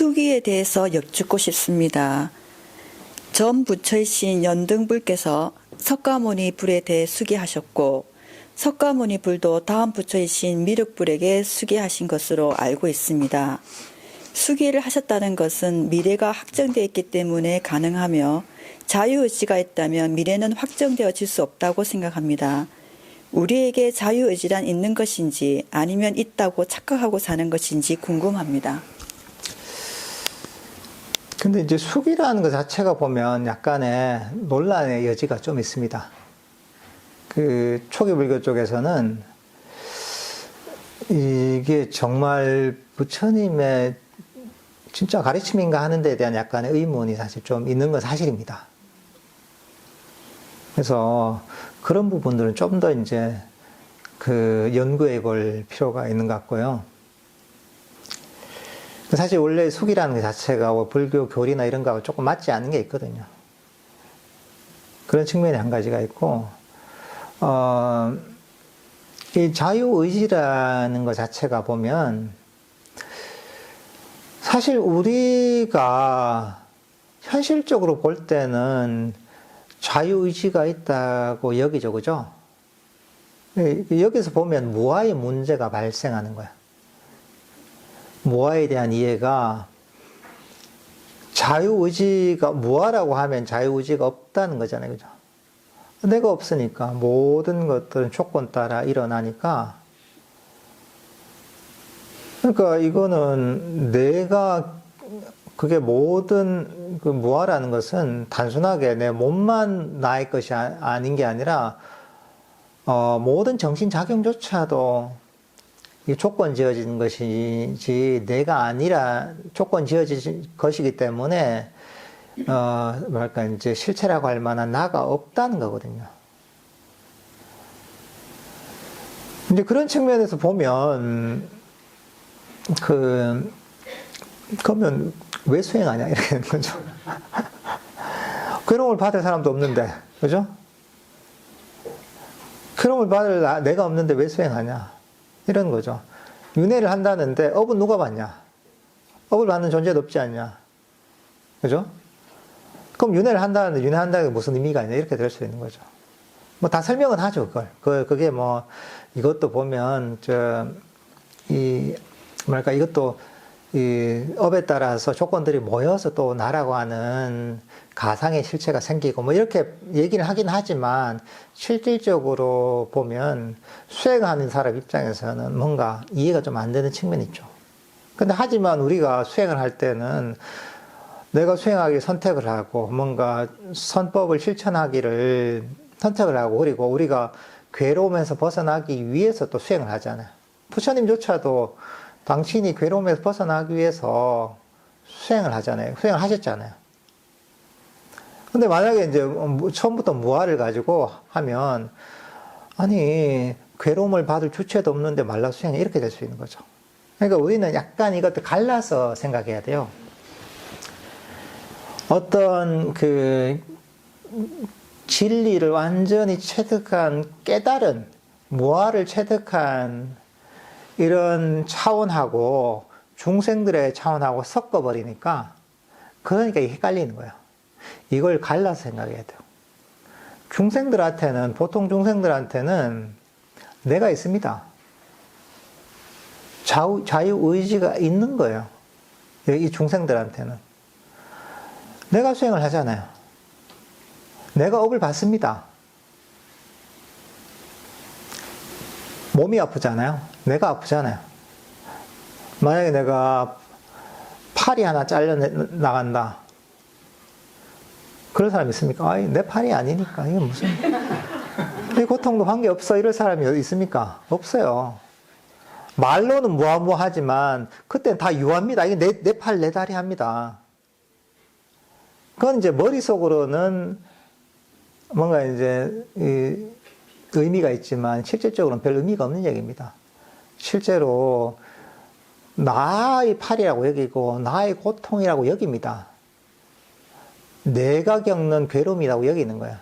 수기에 대해서 여쭙고 싶습니다. 전 부처이신 연등불께서 석가모니 불에 대해 수기하셨고 석가모니 불도 다음 부처이신 미륵불에게 수기하신 것으로 알고 있습니다. 수기를 하셨다는 것은 미래가 확정되어 있기 때문에 가능하며 자유의지가 있다면 미래는 확정되어질 수 없다고 생각합니다. 우리에게 자유의지란 있는 것인지 아니면 있다고 착각하고 사는 것인지 궁금합니다. 근데 이제 숙이라는 것 자체가 보면 약간의 논란의 여지가 좀 있습니다. 그 초기 불교 쪽에서는 이게 정말 부처님의 진짜 가르침인가 하는 데에 대한 약간의 의문이 사실 좀 있는 건 사실입니다. 그래서 그런 부분들은 좀 더 이제 그 연구해 볼 필요가 있는 것 같고요. 사실 원래 숙이라는 것 자체가 뭐 불교 교리나 이런 거하고 조금 맞지 않는 게 있거든요. 그런 측면이 한 가지가 있고, 어, 이 자유의지라는 것 자체가 보면, 사실 우리가 현실적으로 볼 때는 자유의지가 있다고 여기죠, 그죠? 여기서 보면 무아의 문제가 발생하는 거야. 무아에 대한 이해가 자유의지가 무아라고 하면 자유의지가 없다는 거잖아요. 그죠? 내가 없으니까 모든 것들은 조건 따라 일어나니까 그러니까 이거는 내가 그게 모든 그 무아라는 것은 단순하게 내 몸만 나의 것이 아- 아닌 게 아니라 어, 모든 정신 작용조차도 이 조건 지어진 것이지 내가 아니라 조건 지어진 것이기 때문에 어 뭐랄까 이제 실체라고 할 만한 나가 없다는 거거든요. 이제 그런 측면에서 보면 그 그러면 왜 수행하냐 이렇게 되는 거죠. 괴로움을 받을 사람도 없는데 그죠? 괴로움을 받을 나- 내가 없는데 왜 수행하냐 이런 거죠. 윤회를 한다는데 업은 누가 받냐? 업을 받는 존재도 없지 않냐? 그죠? 그럼 윤회를 한다는데 윤회한다는 게 무슨 의미가 있냐? 이렇게 될 수 있는 거죠. 뭐 다 설명은 하죠, 그걸. 그, 그게 뭐, 이것도 보면, 저, 이, 뭐랄까, 이것도, 이, 업에 따라서 조건들이 모여서 또 나라고 하는 가상의 실체가 생기고, 뭐, 이렇게 얘기를 하긴 하지만, 실질적으로 보면, 수행하는 사람 입장에서는 뭔가 이해가 좀 안 되는 측면이 있죠. 근데 하지만 우리가 수행을 할 때는, 내가 수행하기 선택을 하고 뭔가 선법을 실천하기를 선택을 하고 그리고 우리가 괴로움에서 벗어나기 위해서 또 수행을 하잖아요. 부처님조차도 당신이 괴로움에서 벗어나기 위해서 수행을 하잖아요. 수행을 하셨잖아요. 근데 만약에 이제 처음부터 무아를 가지고 하면 아니 괴로움을 받을 주체도 없는데 말라 수행이 이렇게 될 수 있는 거죠. 그러니까 우리는 약간 이것도 갈라서 생각해야 돼요. 어떤 그 진리를 완전히 체득한 깨달은 무아를 체득한 이런 차원하고 중생들의 차원하고 섞어버리니까 그러니까 헷갈리는 거예요. 이걸 갈라서 생각해야 돼요. 중생들한테는 보통 중생들한테는 내가 있습니다. 자유, 자유 의지가 있는 거예요. 이 중생들한테는. 내가 수행을 하잖아요. 내가 업을 받습니다. 몸이 아프잖아요. 내가 아프잖아요. 만약에 내가 팔이 하나 잘려 나간다. 그런 사람 있습니까? 아이, 내 팔이 아니니까. 이게 무슨. 이 고통도 관계 없어. 이럴 사람이 있습니까? 없어요. 말로는 무아무하지만, 그때는 다 유합니다. 이게 내, 내 팔, 내 다리 합니다. 그건 이제 머릿속으로는 뭔가 이제 의미가 있지만 실질적으로는 별 의미가 없는 얘기입니다. 실제로 나의 팔이라고 여기고 나의 고통이라고 여깁니다. 내가 겪는 괴로움이라고 여기는 거야.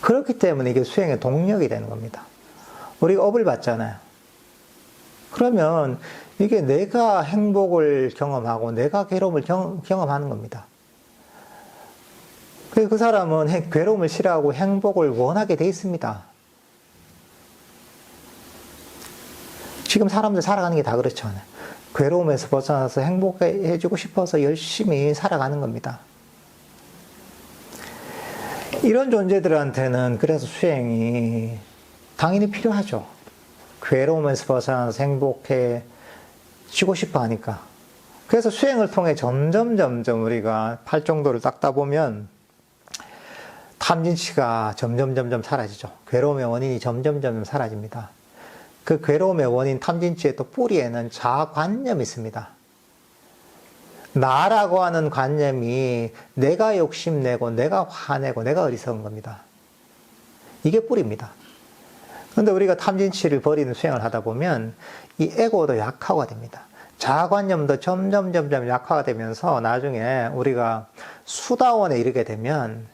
그렇기 때문에 이게 수행의 동력이 되는 겁니다. 우리가 업을 받잖아요. 그러면 이게 내가 행복을 경험하고 내가 괴로움을 경, 경험하는 겁니다. 그 사람은 행- 괴로움을 싫어하고 행복을 원하게 돼 있습니다. 지금 사람들 살아가는 게 다 그렇잖아요. 괴로움에서 벗어나서 행복해지고 싶어서 열심히 살아가는 겁니다. 이런 존재들한테는 그래서 수행이 당연히 필요하죠. 괴로움에서 벗어나서 행복해지고 싶어 하니까. 그래서 수행을 통해 점점 점점 우리가 팔 정도를 닦다 보면 탐진치가 점점 점점 사라지죠. 괴로움의 원인이 점점 점점 사라집니다. 그 괴로움의 원인 탐진치의 또 뿌리에는 자아관념이 있습니다. 나라고 하는 관념이 내가 욕심내고 내가 화내고 내가 어리석은 겁니다. 이게 뿌리입니다. 그런데 우리가 탐진치를 버리는 수행을 하다 보면 이 에고도 약화가 됩니다. 자아관념도 점점 점점 약화가 되면서 나중에 우리가 수다원에 이르게 되면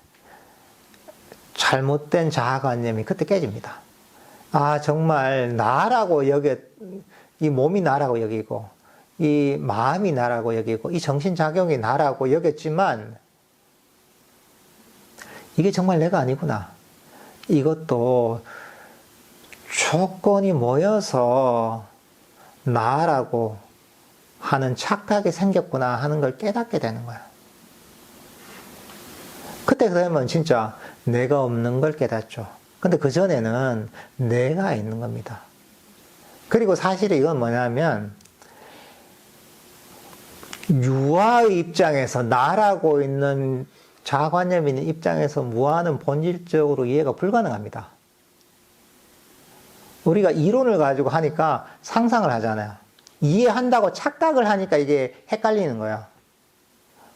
잘못된 자아관념이 그때 깨집니다. 아, 정말 나라고 여겨, 이 몸이 나라고 여기고, 이 마음이 나라고 여기고, 이 정신작용이 나라고 여겼지만, 이게 정말 내가 아니구나. 이것도 조건이 모여서 나라고 하는 착각이 생겼구나 하는 걸 깨닫게 되는 거야. 그때 되면 진짜 내가 없는 걸 깨닫죠. 근데 그 전에는 내가 있는 겁니다. 그리고 사실 이건 뭐냐면, 유아의 입장에서 나라고 있는 자관념 있는 입장에서 무아는 본질적으로 이해가 불가능합니다. 우리가 이론을 가지고 하니까 상상을 하잖아요. 이해한다고 착각을 하니까 이게 헷갈리는 거야.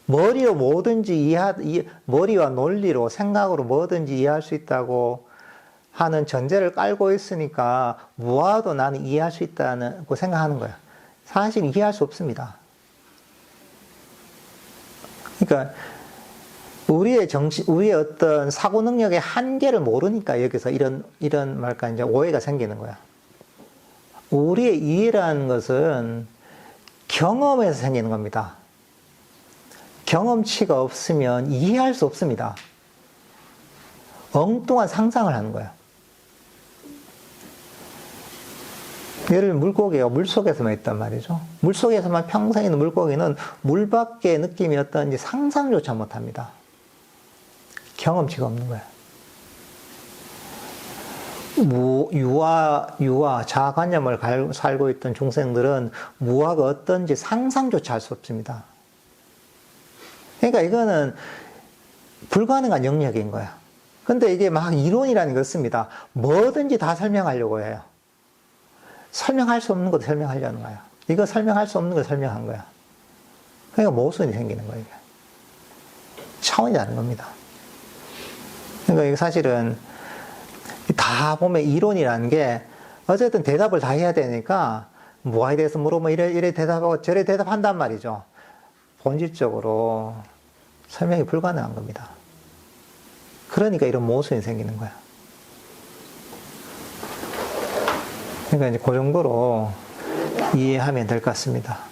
머리로 뭐든지 이해, 이- 머리와 논리로 생각으로 뭐든지 이해할 수 있다고 하는 전제를 깔고 있으니까 무아도 나는 이해할 수 있다고 생각하는 거야. 사실 이해할 수 없습니다. 그러니까 우리의 정신, 우리의 어떤 사고 능력의 한계를 모르니까 여기서 이런 이런 말까 이제 오해가 생기는 거야. 우리의 이해라는 것은 경험에서 생기는 겁니다. 경험치가 없으면 이해할 수 없습니다. 엉뚱한 상상을 하는 거야. 들면 물고기가 물 속에서만 있단 말이죠. 물 속에서만 평생 있는 물고기는 물 밖의 느낌이 어떤지 상상조차 못 합니다. 경험치가 없는. 무, 유아, 유아, 자아관념을 갈- 살고 있던 중생들은 무아가 어떤지 상상조차 할 수 없습니다. 그러니까 이거는 불가능한 영역인 거야. 근데 이게 막 이론이라는 거 씁니다. 뭐든지 다 설명하려고 해요. 설명할 수 없는 것도 설명하려는 거야. 이거 설명할 수 없는 걸 설명한 거야. 그러니까 모순이 생기는 거예요. 차원이 다른 겁니다. 그러니까 이게 사실은 다 보면 이론이라는 게 어쨌든 대답을 다 해야 되니까 뭐에 대해서 물어보면 이래, 이래 대답하고 저래 대답한단 말이죠. 본질적으로 설명이 불가능한 겁니다. 그러니까 이런 모순이 생기는 거야. 그러니까 이제 그 정도로 이해하면 될 것 같습니다.